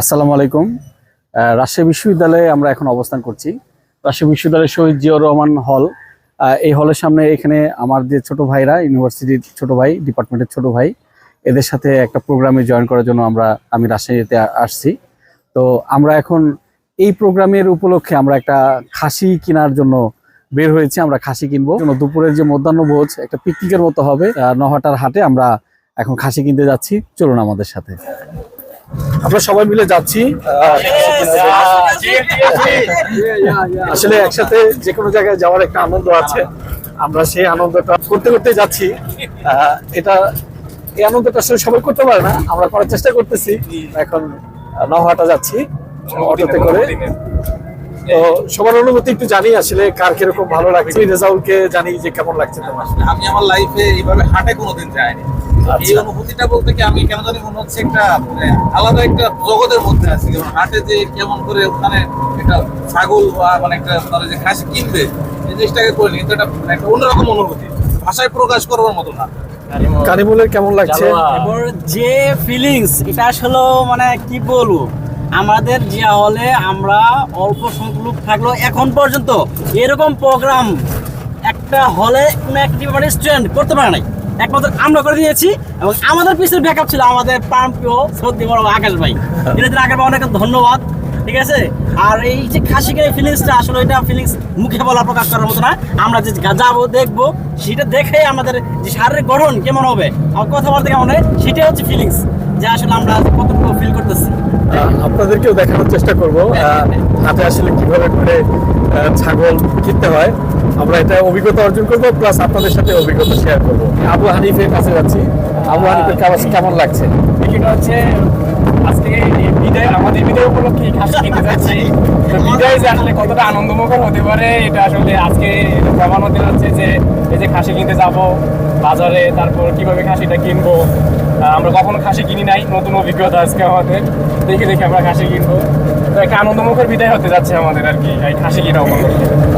আসসালামু আলাইকুম। রাজশাহী বিশ্ববিদ্যালয়ে আমরা এখন অবস্থান করছি। রাজশাহী বিশ্ববিদ্যালয়ের শহীদ জিয়াউর রহমান হল। এই হলের সামনে এখানে আমার যে ছোট ভাইরা, ইউনিভার্সিটির ছোট ভাই, ডিপার্টমেন্টের ছোট ভাই, এদের সাথে একটা প্রোগ্রামে জয়েন করার জন্য আমরা, আমি রাজশাহীতে আসছি। তো আমরা এখন এই প্রোগ্রামের উপলক্ষে আমরা একটা খাসি কেনার জন্য বের হয়েছি, আমরা খাসি কিনবো। দুপুরের যে মধ্যাহ্ন ভোজ একটা পিকনিকের মতো হবে। নহাটার হাটে আমরা এখন খাসি কিনতে যাচ্ছি। চলুন আমাদের সাথে। আমরা সবাই মিলে যাচ্ছি আসলে একসাথে যে কোনো জায়গায় যাওয়ার একটা আনন্দ আছে। আমরা সেই আনন্দটা করতে করতে যাচ্ছি। এটা, এই আনন্দটা আসলে সবাই করতে পারে না, আমরা করার চেষ্টা করতেছি। এখন নহাটা যাচ্ছি, অটোতে করে। তো সবার অনুভূতি একটু জানি আসলে কার কীরকম ভালো লাগছে, রেজাউলকে জানি যে কেমন লাগছে তোমার। আমি আমার লাইফে এইভাবে হাটে কোনোদিন যাইনি। এই আচ্ছা। অনুভূতিটা বলতে কি আমি কেন জানি মনে হচ্ছে একটা মানে আলাদা একটা জগতের মধ্যে আছি। যেমন হাটে যে কেমন করে ওখানে একটা ছাগল বা মানে একটা তারা যে খাসি কিনবে এই জিনিসটাকে করে মানে একটা অন্যরকম অনুভূতি। ভাষায় প্রকাশ করবার মতো না। কানিমুলের কেমন লাগছে? এবার যে ফিলিংস এটা আসলে মানে কি বলব? আমাদের যে হলে আমরা অল্প সংখ্যক লোক থাকলেও এখন পর্যন্ত এরকম প্রোগ্রাম একটা হলে কোনো একটা ডিপার্টমেন্ট স্টুডেন্ট করতে পারে নাই। একমাত্র আমরা করে দিয়েছি এবং আমাদের পিছনে ব্যাকআপ ছিল আমাদের প্রাণপ্রিয় সত্যি বড় আকাশ ভাই। এটাতে আকাশ অনেক ধন্যবাদ, ঠিক আছে? আর এই যে ফিলিংসটা আসলে এটা ফিলিংস মুখে বলা প্রকাশ করার মতো না। আমরা যে যাব, দেখব, সেটা দেখে আমাদের যে শারীরিক গঠন কেমন হবে আমার কথাবার্তা কেমন হয় সেটাই হচ্ছে ফিলিংস যে আসলে আমরা কতটুকু ফিল করতেছি। আপনাদেরকেও দেখানোর চেষ্টা করব। হাতে আসলে কীভাবে করে ছাগল কিনতে হয় আমরা এটা অভিজ্ঞতা অর্জন করব প্লাস আপনাদের সাথে অভিজ্ঞতা শেয়ার করব। আবু হানিফের কাছে যাচ্ছি। আবু হানিফের কাছে কেমন লাগছে? এটা হচ্ছে, আজকে বিদায়, আমাদের বিদায় উপলক্ষে খাসি কিনতে যাচ্ছি। তো বিদায় যে কতটা আনন্দমুখর হতে পারে, এটা আসলে আজকে প্রমাণ হতে যাচ্ছে যে, এই যে খাসি কিনতে যাব, বাজারে, তারপর কীভাবে খাসিটা কিনবো। আমরা কখনো খাসি কিনি নাই, নতুন অভিজ্ঞতা আজকে আমাদের। দেখে দেখে আমরা খাসি কিনবো। একটা আনন্দমুখর বিদায় হতে যাচ্ছে আমাদের আর কি। এই খাসি কিনা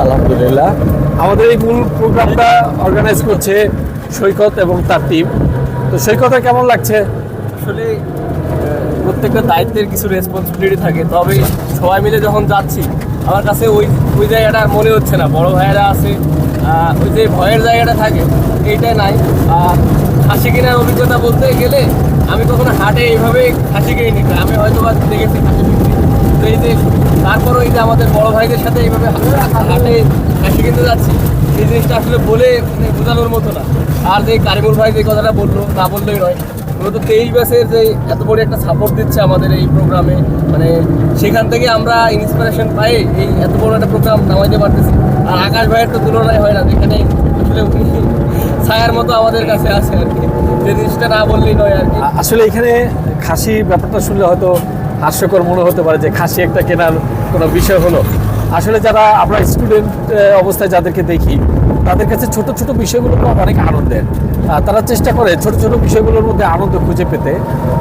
আলহামদুলিল্লাহ। আমাদের এই মূল প্রোগ্রামটা অর্গানাইজ করছে সৈকত এবং তার টিম তো সৈকতের কেমন লাগছে? আসলে প্রত্যেকটা দায়িত্বের কিছু রেসপন্সিবিলিটি থাকে। তবে সবাই মিলে যখন যাচ্ছি আমার কাছে ওই ওই জায়গাটা আর মনে হচ্ছে না। বড় ভাইয়েরা আছে ওই যে ভয়ের জায়গাটা থাকে এইটাই নাই। আর খাসি কেনার অভিজ্ঞতা বলতে গেলে আমি কখনো হাটে এইভাবে খাসি কিনে নিতে আমি হয়তো বা দেখেছি বিক্রি তো এই যে তারপরও এই যে আমাদের বড় ভাইদের সাথে এইভাবে হাটে খাসি কিনতে যাচ্ছি এই জিনিসটা আসলে বলে মানে বোঝানোর মতো না। আর যে কারিমুল ভাই যে কথাটা বলল না বললেই নয়। মূলত তেইশ ব্যাচের যে এত বড় একটা সাপোর্ট দিচ্ছে আমাদের এই প্রোগ্রামে মানে সেখান থেকে আমরা ইন্সপিরেশন পাই এই এত বড় একটা প্রোগ্রাম নামাইতে পারতেছি। আর আকাশ ভাইয়ের তো তুলনায় হয় না, যেখানে আসলে উনি ছায়ার মতো আমাদের কাছে আছে আর কি। যে জিনিসটা না বললেই নয় আর কি। আসলে এখানে খাসি ব্যাপারটা শুনলে হয়তো হাস্যকর মনে হতে পারে যে খাসি একটা কেনার কোনো বিষয় হলো। আসলে যারা আমরা স্টুডেন্ট অবস্থায় যাদেরকে দেখি, তাদের কাছে ছোট ছোট বিষয়গুলো অনেক আনন্দের। তারা চেষ্টা করে ছোট ছোট বিষয়গুলোর মধ্যে আনন্দ খুঁজে পেতে।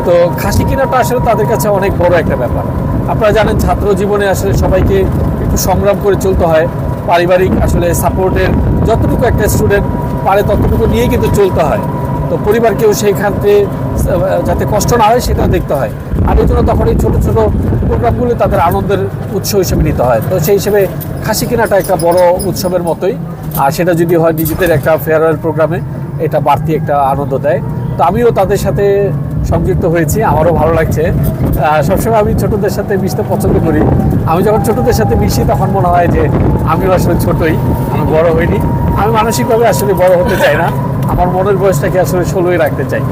তো খাসি কেনাটা আসলে তাদের কাছে অনেক বড় একটা ব্যাপার। আপনারা জানেন ছাত্র জীবনে আসলে সবাইকে একটু সংগ্রাম করে চলতে হয়। পারিবারিক আসলে সাপোর্টের যতটুকু একটা স্টুডেন্ট পারে ততটুকু নিয়েই কিন্তু চলতে হয়। তো পরিবারকেও সেইখান থেকে যাতে কষ্ট না হয় সেটা দেখতে হয়। আর এই জন্য তখন এই ছোটো ছোটো প্রোগ্রামগুলি তাদের আনন্দের উৎস হিসেবে নিতে হয়। তো সেই হিসেবে খাসি কেনাটা একটা বড় উৎসবের মতোই। আর সেটা যদি হয় নিজেদের একটা ফেয়ারওয়েল প্রোগ্রামে এটা বাড়তি একটা আনন্দ দেয়। তো আমিও তাদের সাথে সংযুক্ত হয়েছি, আমারও ভালো লাগছে। সবসময় আমি ছোটদের সাথে মিশতে পছন্দ করি। আমি যখন ছোটদের সাথে মিশি, তখন মনে হয় যে আমিও আসলে ছোটই। আমি বড় হইনি। আমি মানসিকভাবে আসলে বড় হতে চাই না। আমার মনের বয়সটাকে আসলে ষোলোই রাখতে চাই?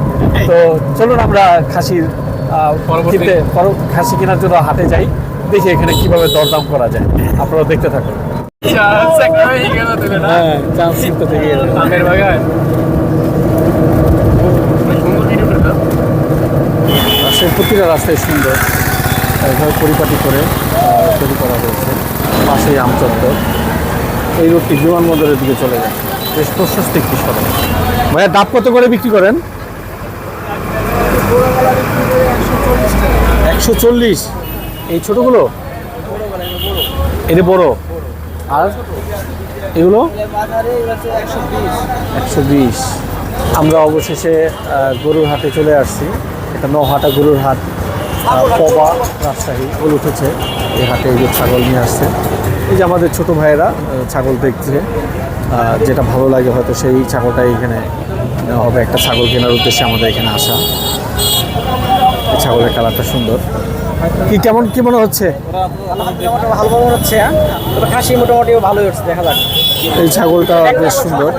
তো চলুন আমরা খাসির কিনতে খাসি কেনার জন্য হাটে যাই। দেখি এখানে কীভাবে দরদাম করা যায়। আপনারা দেখতে থাকুন। হ্যাঁ প্রতিটা রাস্তায় সুন্দর। এভাবে পরিপাটি করে তৈরি করা হয়েছে। পাশেই আমচত্বর। এই রোডটি বিমানবন্দরের দিকে চলে যাচ্ছে বেশ প্রশস্ত একটি সড়ক ভাইয়া, ডাব কত করে বিক্রি করেন? একশো চল্লিশ। এই ছোটগুলো? এটা বড়। আর এগুলো? একশো বিশ। আমরা অবশেষে গরুর হাটে চলে আসছি। এটা নহাটা গরুর হাট। পবা রাজশাহী বলে উঠেছে। এই হাটে এই ছাগল নিয়ে আসছে। এই যে আমাদের ছোট ভাইয়েরা ছাগল দেখছে। যেটা ভালো লাগে হয়তো সেই ছাগলটাই এখানে হবে একটা ছাগল কেনার উদ্দেশ্যে আমাদের এখানে আসা। ছাগলের কালারটা সুন্দর। কি কেমন, কি মনে হচ্ছে? ভালো মনে হচ্ছে মোটামুটি ভালোই হচ্ছে দেখা যাক এই ছাগলটা বেশ সুন্দর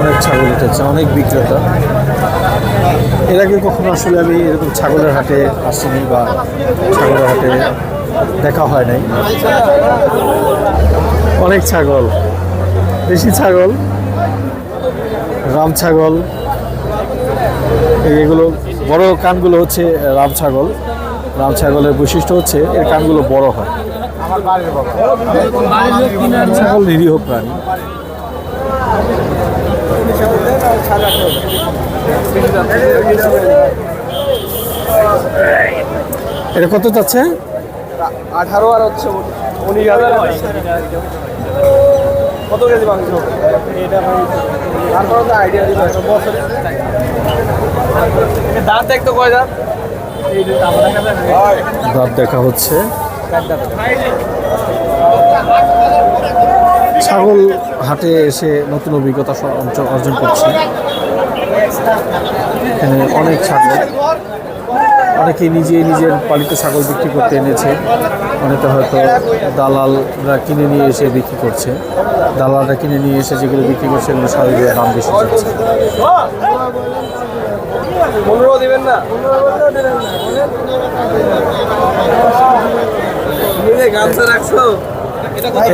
অনেক ছাগল উঠেছে, অনেক বিক্রেতা। এর আগে কখনো আসলে আমি এরকম ছাগলের হাটে আসিনি বা ছাগলের হাটে দেখা হয় নাই। অনেক ছাগল, দেশি ছাগল, রাম ছাগল এগুলো বড় কানগুলো হচ্ছে রাম ছাগল। রাম ছাগলের বৈশিষ্ট্য হচ্ছে এর কানগুলো বড় হয়। ছাগল নিরীহ প্রাণী। এটা কত যাচ্ছে? আঠারো আর হচ্ছে উনিশ হাজার কত কেজি মাংস? এটা তো আইডিয়া দিবে বছরে দাঁত দেখতো কয় দাঁত? দাঁত দেখা হচ্ছে। ছাগল হাটে এসে নতুন অভিজ্ঞতা অর্জন করছি। এখানে অনেক ছাগল। অনেকে নিজে নিজের পালিত ছাগল বিক্রি করতে এনেছে। অনেকে হয়তো দালালরা কিনে নিয়ে এসে বিক্রি করছে। দালালরা কিনে নিয়ে এসে যেগুলো বিক্রি করছে সেগুলো স্বাভাবিক দাম বেশি যাচ্ছে। পনেরো দিবেন না? গামছা রাখছো।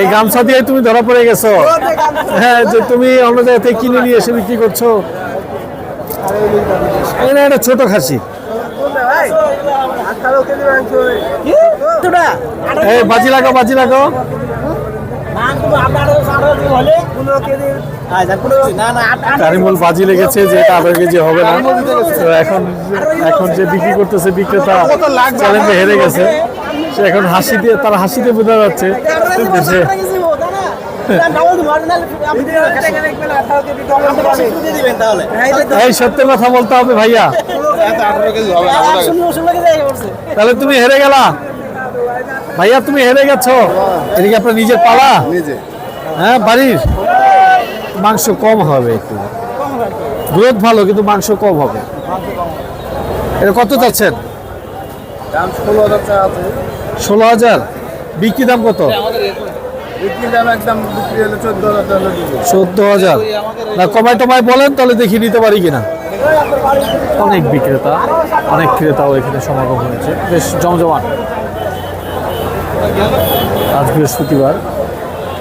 এই গামছা দিয়ে তুমি ধরা পড়ে গেছো। হ্যাঁ যে তুমি অন্য জায়গা থেকে কিনে নিয়ে এসে বিক্রি করছ। এখানে একটা ছোট খাসি। বাজি লাগাও বাজি লাগাও। কারিমুল বাজি লেগেছে যে এটা আঠারো কেজি হবে না। তো এখন এখন যে বিক্রি করতেছে বিক্রেতা চ্যালেঞ্জে হেরে গেছে। সে এখন হাসি দিয়ে তার হাসি দিয়ে বোঝা যাচ্ছে যে এই সত্য কথা বলতে হবে ভাইয়া। তাহলে তুমি হেরে গেলা? ভাইয়া তুমি হেরে গেছো? এদিকে আপনার নিজের পালা? হ্যাঁ বাড়ির? মাংস কম হবে একটু। গ্রোথ ভালো কিন্তু মাংস কম হবে। এটা কত চাচ্ছেন? ষোলো হাজার ষোলো হাজার। বিক্রি দাম কত? বিক্রি দাম একদম বিক্রি চোদ্দ হাজার না কমায় টমায় বলেন তাহলে দেখি নিতে পারি কিনা। অনেক বিক্রেতা অনেক ক্রেতাও এখানে সমাগম হয়েছে। বেশ জমজমাট। আজ বৃহস্পতিবার।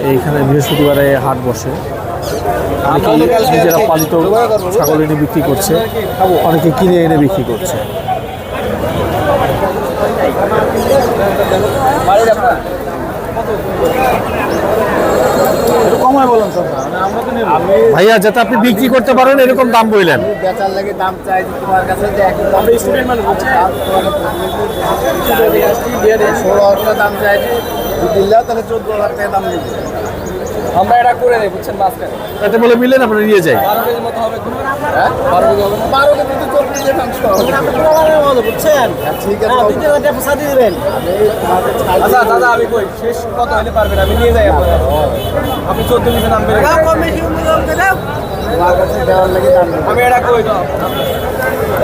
এইখানে বৃহস্পতিবারে হাট বসে। অনেকেই নিজেরা পালিত ছাগল এনে বিক্রি করছে। অনেকে কিনে এনে বিক্রি করছে। ভাইয়া, যাতে আপনি বিক্রি করতে পারেন, এরকম দাম বললেন বেচার লাগে দাম চাই তোমার কাছে যে এক স্টুডেন্ট মানুষ ষোলো দাম চাই দিল্লা তাহলে চোদ্দ হাজার টাকা দাম দিবে। আমরা এটা করে নেই বুঝছেন মাঝখানে। এতে বলে মিলেন আমরা নিয়ে যাই। বারো কেজি মতো হবে হ্যাঁ? বারো কেজি হবে না? বারো কেজি তো চল্লিশ কেজি মাংস বুঝছেন? ঠিক আছে হ্যাঁ, দ্বিতীয় হাজার পোষা দিয়ে দিবেন। আচ্ছা দাদা আমি কই? শেষ কত হলে পারবেন আমি নিয়ে যাই আপনার আপনি চোদ্দ লাগে দাম দিবে আমি এটা কই? তো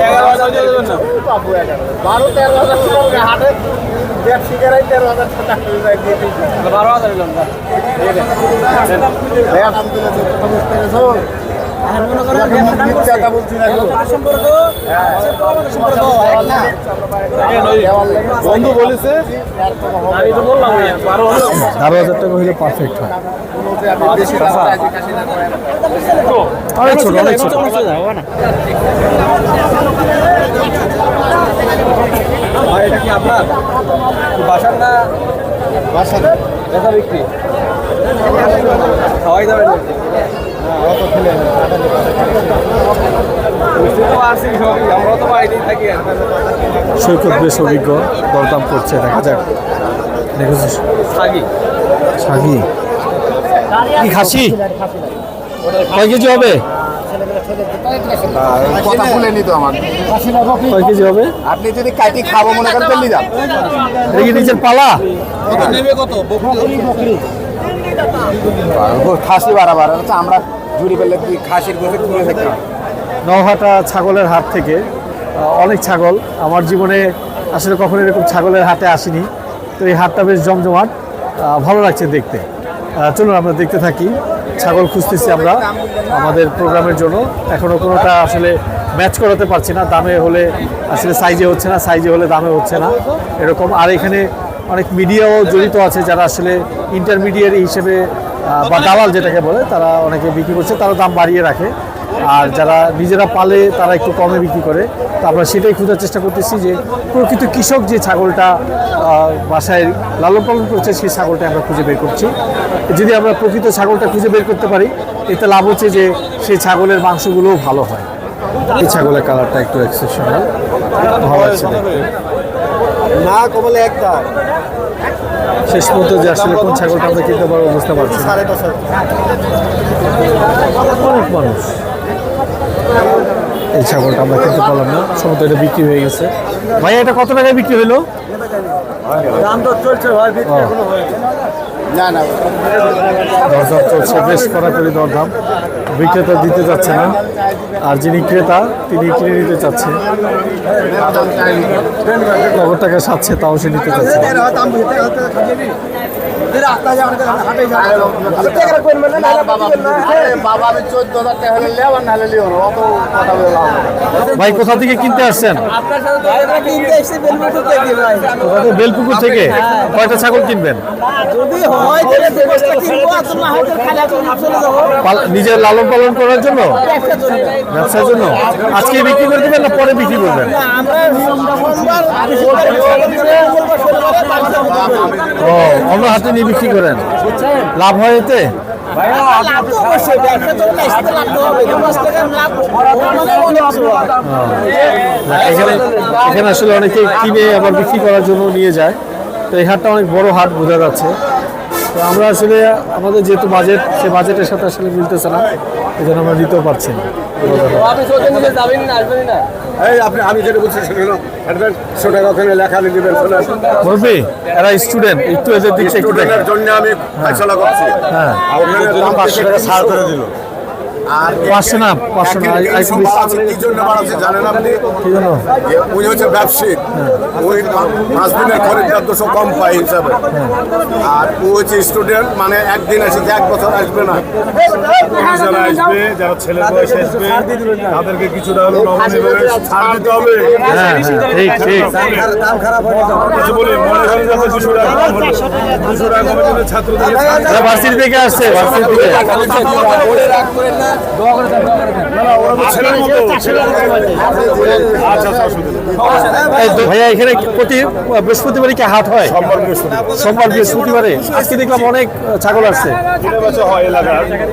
এগারো হাজার দিয়ে দেবেন না? বারো তেরো হাজার টাকা হাটে ব্যবসায়ীরাই তেরো হাজার বারো হাজার বন্ধু বলেছে বারো হাজার টাকা। পারফেক্ট হয়। অনেক ছোট অনেক ছোট। এটা কি আপনার? বাসার না? বাসা দেখা বিক্রি? খাওয়াই যাবেন সৈকত বেশ অভিজ্ঞ দরদাম করছে দেখা যাক। দেখেছিস? কি খাসি? কয় কেজি হবে? কথা ভুলে নিত আমার কয় কেজি হবে? আপনি যদি কাটি খাব মনে করেন পালা কত নেবে কত? বকরি। খাসি বাড়াবার হচ্ছে আমরা পেলে কি খাসির তুলে নওহাটা ছাগলের হাট থেকে অনেক ছাগল। আমার জীবনে আসলে কখনো এরকম ছাগলের হাটে আসিনি। তো এই হাটটা বেশ জমজমাট ভালো লাগছে দেখতে। চলুন আমরা দেখতে থাকি। ছাগল খুঁজতেছি আমরা আমাদের প্রোগ্রামের জন্য। এখনও কোনোটা আসলে ম্যাচ করাতে পারছি না। দামে হলে আসলে সাইজে হচ্ছে না সাইজে হলে দামে হচ্ছে না। এরকম। আর এখানে অনেক মিডিয়াও জড়িত আছে যারা আসলে ইন্টারমিডিয়েট হিসেবে বা দালাল যেটাকে বলে, তারা অনেকে বিক্রি করছে তারা দাম বাড়িয়ে রাখে। আর যারা নিজেরা পালে, তারা একটু কমে বিক্রি করে। তো আমরা সেটাই খোঁজার চেষ্টা করতেছি যে, প্রকৃত কৃষক যে ছাগলটা বাসায় লালন পালন করছে, সেই ছাগলটা আমরা খুঁজে বের করছি। যদি আমরা প্রকৃত ছাগলটা খুঁজে বের করতে পারি, এতে লাভ হচ্ছে যে, সেই ছাগলের মাংসগুলোও ভালো হয়। এই ছাগলের কালারটা একটু এক্সেপশনাল ভালো দেখতে। না, কমলে একটা শেষ পর্যন্ত যে আসলে কোন ছাগলটা আমরা কিনতে পারব বুঝতে পারছি। অনেক মানুষ। এই ছাগলটা আমরা কিনতে পারলাম না। সমস্ত এটা বিক্রি হয়ে গেছে। ভাই এটা কত টাকায় বিক্রি হলো? দাম তো চলছে ভাই বিক্রি। এখনও হয়নি। না না। দরদাম চলছে বেশ কড়াকড়ি দরদাম। বিক্রেতা দিতে যাচ্ছে না। আর যিনি ক্রেতা তিনি কিনে নিতে চাচ্ছে। নগদ টাকা সাচ্ছে তাও সে নিতে চাচ্ছে ভাই কোথা থেকে কিনতে আসছেন বেলপুকুর থেকে কয়টা ছাগল কিনবেন হয় হয় নিজের লালন পালন করার জন্য ব্যবসার জন্য আজকে বিক্রি করে দেবেন না পরে বিক্রি করবেন ও অন্য হাতে নিয়ে বিক্রি করেন। লাভ হয় এতে? এখানে এখানে আসলে অনেকে কিনে আবার বিক্রি করার জন্য নিয়ে যায়। তো এই হাটটা অনেক বড় হাট, বোঝা যাচ্ছে। তো আমরা আসলে আমাদের যেহেতু বাজেট, সে বাজেটের সাথে আসলে মিলতেছে না। এই জন্য আমরা দিতেও পারছি না। এরা স্টুডেন্ট একটু এদের জন্য আমি হ্যাঁ। দাম পাঁচশো টাকা ছাড় করে দিল। আর পাঁচশো না পাঁচশো না এই সম্ভব আছে কি জন্য বাড়াচ্ছে জানেন আপনি? কি জানো? যে হচ্ছে ব্যবসায়িক ওই খরিদ্দার কম পায় হিসাবে। আর ও হচ্ছে স্টুডেন্ট মানে একদিন আসে এক বছর আসবে না। যারা আসবে যারা ছেলে বয়স আসবে তাদেরকে কিছুটা হলো ছাড় দিতে হবে। হ্যাঁ হ্যাঁ ঠিক ঠিক কিছু বলি মনে করেন যাতে দুশো টাকা দুশো টাকা কমের ছাত্রদের ভার্সিটি থেকে আসছে ভার্সিটি থেকে ভাইয়া এখানে প্রতি বৃহস্পতিবারই কি হাট হয়? সোমবার বৃহস্পতিবারে? আজকে দেখলাম অনেক ছাগল আসছে। হয়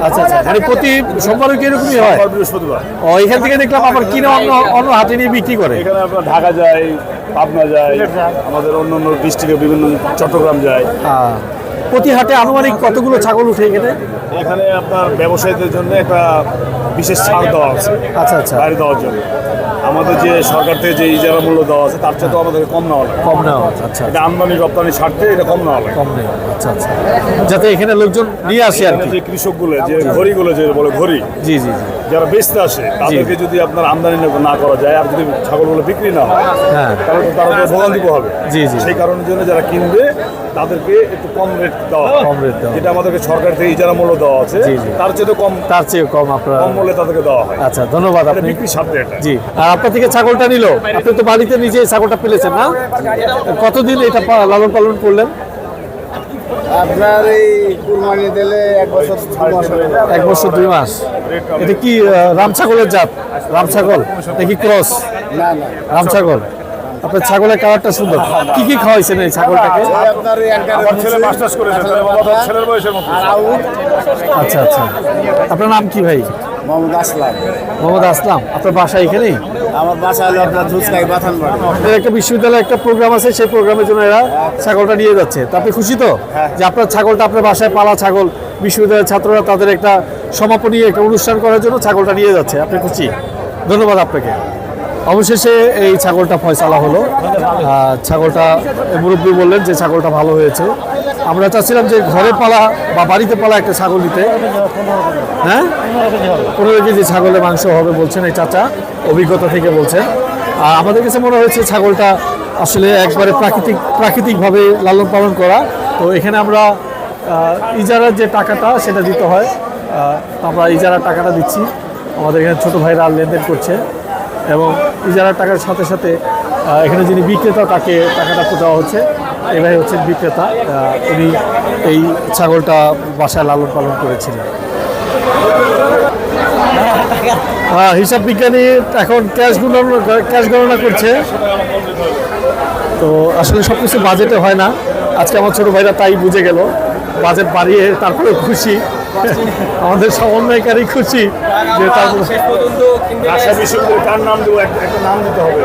আচ্ছা আচ্ছা মানে প্রতি সোমবারও কি এরকমই হয়? বৃহস্পতিবার। ও এখান থেকে দেখলাম আবার কিনে অন্য অন্য হাটে নিয়ে বিক্রি করে। ঢাকা যায় পাবনা যায় আমাদের অন্য অন্য ডিস্ট্রিক্টে বিভিন্ন চট্টগ্রাম যায়। আহ, প্রতি হাটে আনুমানিক কতগুলো ছাগল উঠে এখানে? এখানে আপনার ব্যবসায়ীদের জন্য একটা বিশেষ ছাড় দেওয়া আছে। আচ্ছা আচ্ছা। গাড়ি দেওয়ার জন্য। আমাদের যে সরকার থেকে যে ইজারা মূল্য দেওয়া আছে তার চেয়ে তো আমাদেরকে কম নেওয়া লাগে। কম নেওয়া আচ্ছা। এটা আমদানি রপ্তানি স্বার্থে এটা কম নেওয়া লাগে। কম নেওয়া আচ্ছা আচ্ছা। যাতে এখানে লোকজন নিয়ে আসে আর কি। যে কৃষকগুলো যে ঘড়িগুলো যে বলে ঘড়ি। জি জি জি। যারা বেচতে আসে তাদেরকে যদি আপনার আমদানি না করা যায় আর যদি ছাগলগুলো বিক্রি না হয় হ্যাঁ। তাহলে তো তারা তো ভোগান্তি হবে জি, জি। সেই কারণের জন্য যারা কিনবে তাদেরকে একটু কম রেট দেওয়া। কম রেট দেওয়া যেটা আমাদেরকে সরকার থেকে ইজারা মূল্য দেওয়া আছে। তার চেয়ে কম তার চেয়ে কম আপনার কম মূল্যে তাদেরকে দেওয়া হয়। আচ্ছা ধন্যবাদ আপনি। বিক্রি স্বার্থে এটা। জি। আর আপনার থেকে ছাগলটা নিল। আপনি তো বাড়িতে নিজে ছাগলটা পেলেছেন না? কতদিন এটা লালন পালন করলেন? আপনার এই কুরবানি দিলে এক বছর। এক বছর দুই মাস। এটা কি রাম ছাগলের জাত? রাম ছাগল নাকি ক্রস? না না। রাম ছাগল আপনার ছাগলের কালারটা সুন্দর। কি কি খাওয়াইছেন এই ছাগলটাকে? আচ্ছা আচ্ছা। আপনার নাম কি ভাই? মোহাম্মদ আসলাম। মোহাম্মদ আসলাম। আপনার বাসা এখানেই? আমার বাসা হলো আপনার ধুসকাই বাথানবাড়ি একটা বিশ্ববিদ্যালয়ে একটা প্রোগ্রাম আছে সেই প্রোগ্রামের জন্য এরা ছাগলটা নিয়ে যাচ্ছে। তা আপনি খুশি তো? যে আপনার ছাগলটা আপনার বাসায় পালা ছাগল বিশ্ববিদ্যালয়ের ছাত্ররা তাদের একটা সমাপনী একটা অনুষ্ঠান করার জন্য ছাগলটা নিয়ে যাচ্ছে। আপনি খুশি? ধন্যবাদ আপনাকে। অবশেষে এই ছাগলটা ফয়সালা হলো। ছাগলটা মুরব্বী বললেন যে ছাগলটা ভালো হয়েছে। আমরা চাচ্ছিলাম যে ঘরে পালা বা বাড়িতে পালা একটা ছাগল নিতে। হ্যাঁ? পনেরো কেজি ছাগলের মাংস হবে বলছেন এই চাচা, অভিজ্ঞতা থেকে বলছেন। আর আমাদের কাছে মনে হয়েছে ছাগলটা আসলে একবারে প্রাকৃতিক, প্রাকৃতিকভাবে লালন পালন করা। তো এখানে আমরা ইজারার যে টাকাটা সেটা দিতে হয়। আমরা ইজারার টাকাটা দিচ্ছি। আমাদের এখানে ছোটো ভাইরা লেনদেন করছে। এবং ইজারার টাকার সাথে সাথে এখানে যিনি বিক্রেতা, তাকে টাকাটা দেওয়া হচ্ছে। এই ভাই হচ্ছেন বিক্রেতা উনি এই ছাগলটা বাসায় লালন পালন করেছিলেন। হ্যাঁ হিসাব বিজ্ঞানী এখন ক্যাশ গণনা ক্যাশ গণনা করছে। তো আসলে সব কিছু বাজেটে হয় না। আজকে আমার ছোট ভাইরা তাই বুঝে গেল। বাজেট বাড়িয়ে তারপরে খুশি। আমাদের সমন্বয়কারী খুশি যে বিশ্ববিদ্যালয়ে কার নাম দেবো একটা একটা নাম দিতে হবে।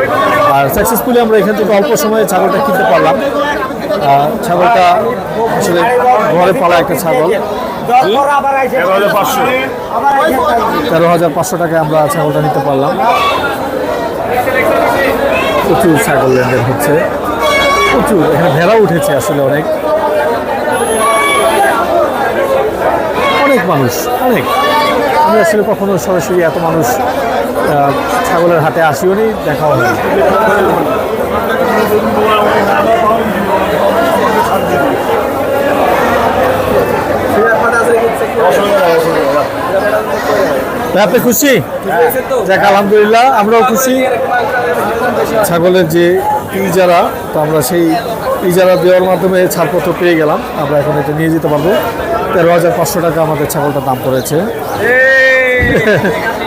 আর সাকসেসফুলি আমরা এখান থেকে অল্প সময়ে ছাগলটা কিনতে পারলাম। আর ছাগলটা আসলে ঘরে পালা একটা ছাগল। তেরো হাজার পাঁচশো টাকায় আমরা ছাগলটা নিতে পারলাম। প্রচুর ছাগল লেনদেন হচ্ছে। প্রচুর এখানে ভেড়া উঠেছে আসলে অনেক। অনেক মানুষ, অনেক। আমি আসলে কখনো সরাসরি এত মানুষ ছাগলের হাতে আসিও নি, দেখাও হয়নি। তা আপনি খুশি? যাক আলহামদুলিল্লাহ, আমরাও খুশি। ছাগলের যে ইজারা তো আমরা সেই ইজারা দেওয়ার মাধ্যমে ছাড়পত্র পেয়ে গেলাম। আমরা এখন এটা নিয়ে যেতে পারব। তেরো হাজার পাঁচশো টাকা আমাদের ছাগলটার দাম পড়েছে।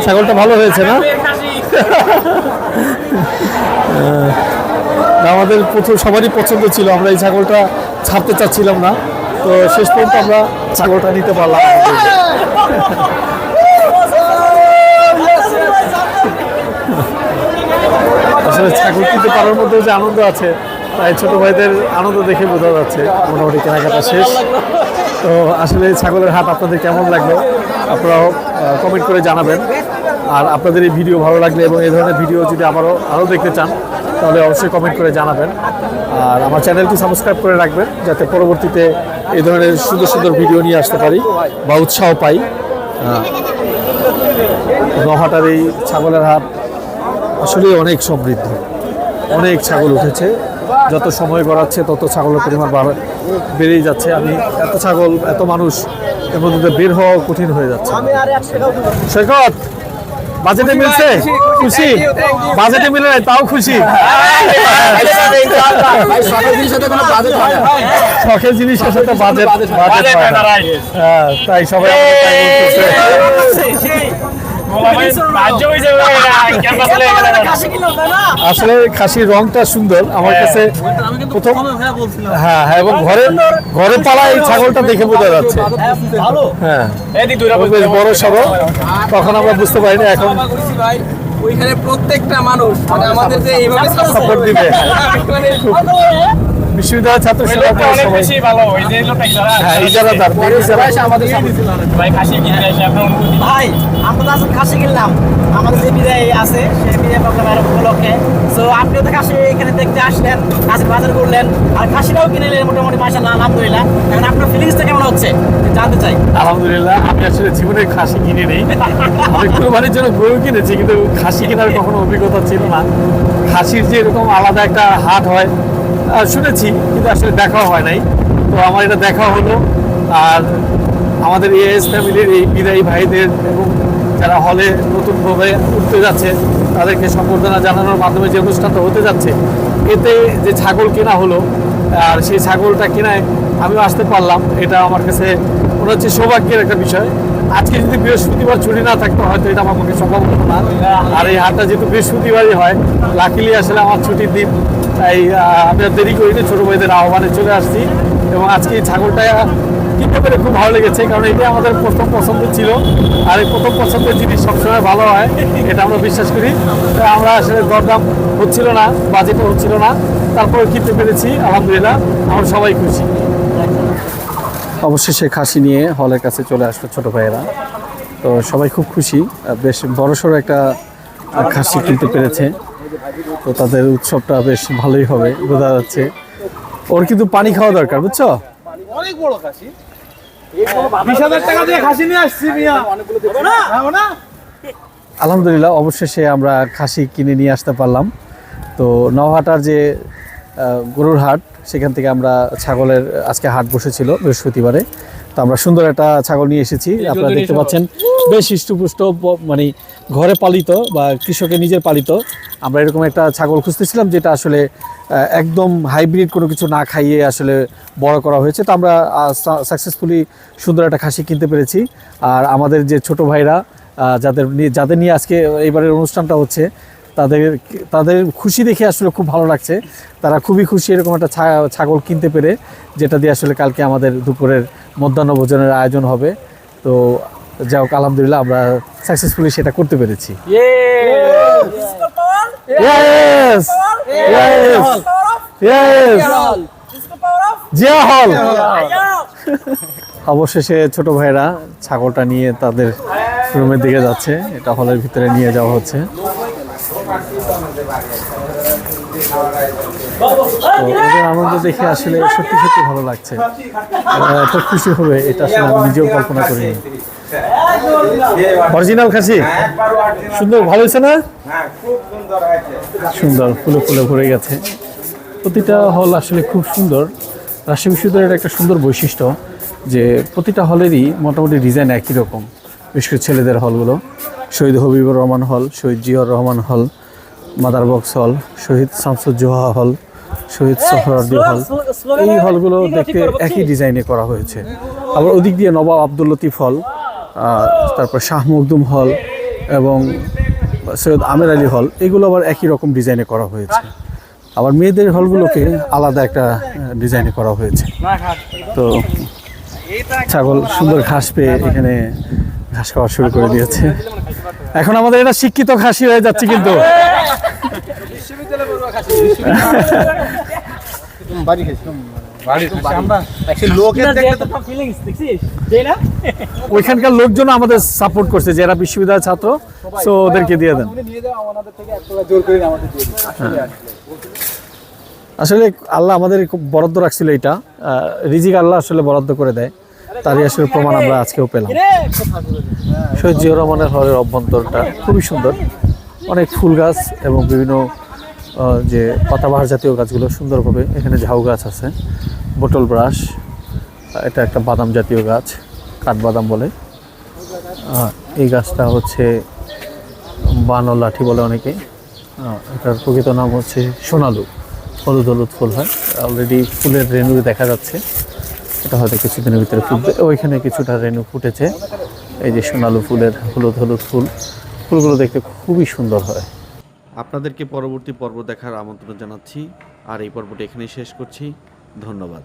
ছাগলটা ভালো হয়েছে না? আমাদের প্রথম সবারই পছন্দ ছিল। আমরা এই ছাগলটা ছাড়তে চাচ্ছিলাম না। তো শেষ পর্যন্ত আমরা ছাগলটা নিতে পারলাম। আসলে ছাগল কিনতে পারার মধ্যে যে আনন্দ আছে তাই ছোট ভাইদের আনন্দ দেখে বোঝা যাচ্ছে মোটামুটি কেনাকাটা শেষ। তো আসলে ছাগলের হাট আপনাদের কেমন লাগল আপনারাও কমেন্ট করে জানাবেন। আর আপনাদের এই ভিডিও ভালো লাগলে এবং এই ধরনের ভিডিও যদি আবারও আরও দেখতে চান, তাহলে অবশ্যই কমেন্ট করে জানাবেন। আর আমার চ্যানেলটি সাবস্ক্রাইব করে রাখবেন, যাতে পরবর্তীতে এই ধরনের সুন্দর সুন্দর ভিডিও নিয়ে আসতে পারি বা উৎসাহ পাই। নহাটার এই ছাগলের হাট আসলে অনেক সমৃদ্ধ। অনেক ছাগল উঠেছে। যত সময় গড়াচ্ছে তত ছাগলের পরিমাণ বাড়া- বেড়েই যাচ্ছে। আমি এত ছাগল এত মানুষ এর মধ্যে বের হওয়া কঠিন হয়ে যাচ্ছে। সৈকত বাজেটে মিলছে? খুশি? বাজেটে মিলে নাই তাও খুশি? শখের জিনিসের সাথে বাজেট বাজেট হয় না। হ্যাঁ, তাই সবাই। আসলে খাসির রংটা সুন্দর আমার কাছে প্রথম হ্যাঁ হ্যাঁ এবং ঘরে ঘরে পালা এই ছাগলটা দেখে বোঝা যাচ্ছে। হ্যাঁ। বেশ বড় সড়ো। তখন আমরা বুঝতে পারি না এখন ওইখানে প্রত্যেকটা মানুষ মানে আমাদের যে এইভাবে সাপোর্ট দিবে। বিশ্ববিদ্যালয়ের ছাত্র হ্যাঁ ভাই আমরা আসলে খাসি কিনলাম। আমাদের যে বিদায় আছে সেই বিদায় প্রোগ্রামের উপলক্ষে। তো আপনিও তো খাসি এখানে দেখতে আসলেন খাসি বাজার করলেন। আর খাসিটাও কিনে নিলেন মোটামুটি মাসাল্লাহ আলহামদুলিল্লাহ। এখন আপনার ফিলিংসটা কেমন হচ্ছে? জানতে চাই। আলহামদুলিল্লাহ আমি আসলে জীবনে খাসি কিনে নেই। আমি কোরবানির জন্য গরু কিনেছি কিন্তু খাসি কেনার কখনো অভিজ্ঞতা ছিল না। খাসির যে এরকম আলাদা একটা হাট হয় শুনেছি, কিন্তু আসলে দেখাও হয় নাই। তো আমার এটা দেখা হলো। আর আমাদের এএস ফ্যামিলির এই বিদায়ী ভাইদের এবং যারা হলে নতুনভাবে উঠতে যাচ্ছে, তাদেরকে সম্বর্ধনা জানানোর মাধ্যমে যে অনুষ্ঠানটা হতে যাচ্ছে, এতে যে ছাগল কেনা হলো, আর সেই ছাগলটা কেনায় আমিও আসতে পারলাম। এটা আমার কাছে মনে হচ্ছে সৌভাগ্যের একটা বিষয়। আজকে যদি বৃহস্পতিবার ছুটি না থাকতো, হয়তো এটা আমার পক্ষে সম্ভব হতো না। আর এই হাটটা যেহেতু বৃহস্পতিবারই হয় লাকিলি আসলে আমার ছুটির দিন তাই আহ, আমি আর দেরি করিনি ছোটো ভাইদের আহ্বানে চলে আসছি। এবং আজকে এই ছাগলটা কিনতে পেরে খুব ভালো লেগেছে কারণ এটা আমাদের প্রথম পছন্দ ছিল। আর এই প্রথম পছন্দের জিনিস সবসময় ভালো হয় এটা আমরা বিশ্বাস করি। আমরা আসলে দরদাম হচ্ছিল না বাজেটও হচ্ছিল না তারপরে কিনতে পেরেছি আলহামদুলিল্লাহ আমরা সবাই খুশি। অবশ্যই অবশেষে খাসি নিয়ে হলের কাছে চলে আসলো ছোট ভাইয়েরা। তো সবাই খুব খুশি বেশ বড়সড় একটা খাসি কিনতে পেরেছে। তো তাদের উৎসবটা বেশ ভালোই হবে বোঝা যাচ্ছে। ওর কিন্তু পানি খাওয়া দরকার বুঝছ? অনেক বড় খাসি। বিশ হাজার টাকা দিয়ে খাসি নিয়ে আসছি মিয়া। না আলহামদুলিল্লাহ অবশেষে আমরা খাসি কিনে নিয়ে আসতে পারলাম। তো নওহাটার যে গরুর হাট সেখান থেকে আমরা ছাগলের আজকে হাট বসেছিল বৃহস্পতিবারে। তো আমরা সুন্দর একটা ছাগল নিয়ে এসেছি আপনারা দেখতে পাচ্ছেন। বেশ হৃষ্টপুষ্ট মানে ঘরে পালিত বা কৃষকের নিজের পালিত। আমরা এরকম একটা ছাগল খুঁজতেছিলাম যেটা আসলে একদম হাইব্রিড কোনো কিছু না খাইয়ে আসলে বড় করা হয়েছে। তো আমরা সাকসেসফুলি সুন্দর একটা খাসি কিনতে পেরেছি। আর আমাদের যে ছোট ভাইরা যাদের নিয়ে যাদের নিয়ে আজকে এইবারের অনুষ্ঠানটা হচ্ছে, তাদের তাদের খুশি দেখে আসলে খুব ভালো লাগছে। তারা খুবই খুশি এরকম একটা ছাগল কিনতে পেরে, যেটা দিয়ে আসলে কালকে আমাদের দুপুরের মধ্যাহ্ন ভোজনের আয়োজন হবে। তো যাই হোক, আলহামদুলিল্লাহ আমরা সাকসেসফুলি সেটা করতে পেরেছি। অবশেষে ছোট ভাইরা ছাগলটা নিয়ে তাদের রুমের দিকে যাচ্ছে। এটা হলের ভিতরে নিয়ে যাওয়া হচ্ছে। আনন্দ দেখে আসলে সত্যি সত্যি ভালো লাগছে। এত খুশি হবে, এটা আসলে আমি নিজেও কল্পনা করিনি। অরিজিনাল খাসি? সুন্দর, ভালো হয়েছে না? সুন্দর, ফুলে ফুলে ভরে গেছে। প্রতিটা হল আসলে খুব সুন্দর। রাজশাহী বিশ্ববিদ্যালয়ের একটা সুন্দর বৈশিষ্ট্য যে প্রতিটা হলেরই মোটামুটি ডিজাইন একই রকম। বিশেষ করে ছেলেদের হলগুলো। শহীদ হবিবুর রহমান হল, শহীদ জিয়র রহমান হল, মাদার বক্স হল, শহীদ শামসুজ্জোহা হল, শহীদ সফরার্দি হল। এই হলগুলো দেখতে একই ডিজাইনে করা হয়েছে। আবার ওদিক দিয়ে নবাব আব্দুল লতিফ হল তারপর শাহ মখদুম হল এবং সৈয়দ আমের আলী হল এগুলো আবার একই রকম ডিজাইনে করা হয়েছে। আবার মেয়েদের হলগুলোকে আলাদা একটা ডিজাইনে করা হয়েছে। তো ছাগল সুন্দর ঘাস পেয়ে এখানে ঘাস খাওয়া শুরু করে দিয়েছে। এখন আমাদের এটা শিক্ষিত খাসি হয়ে যাচ্ছে কিন্তু। লোকের দেখতে তো ফিলিংস দেখছিস ওইখানকার লোকজন আমাদের সাপোর্ট করছে যারা বিশ্ববিদ্যালয়ের ছাত্র সো ওদেরকে দিয়ে দেন। হ্যাঁ। আসলে আল্লাহ আমাদের খুব বরাদ্দ রাখছিল এটা। রিজিক আল্লাহ আসলে বরাদ্দ করে দেয়। তারই আসলে প্রমাণ আমরা আজকেও পেলাম। শহীদ জিয়র রহমানের হলের অভ্যন্তরটা খুবই সুন্দর। অনেক ফুল গাছ এবং বিভিন্ন যে পাতাবাহার জাতীয় গাছগুলো সুন্দরভাবে এখানে ঝাউ গাছ আছে বোটল ব্রাশ এটা একটা বাদাম জাতীয় গাছ, কাঠবাদাম বলে। এই গাছটা হচ্ছে বানর লাঠি বলে অনেকে। এটার প্রকৃত নাম হচ্ছে সোনালু, হলুদ হলুদ ফুল হয়। অলরেডি ফুলের রেণু দেখা যাচ্ছে। এটা হয়তো কিছুদিনের ভিতরে ফুটবে। ওইখানে কিছুটা রেণু ফুটেছে। এই যে সোনালু ফুলের হলুদ হলুদ ফুল, ফুলগুলো দেখতে খুবই সুন্দর হয়। আপনাদেরকে পরবর্তী পর্ব দেখার আমন্ত্রণ জানাচ্ছি। আর এই পর্বটি এখানেই শেষ করছি। ধন্যবাদ।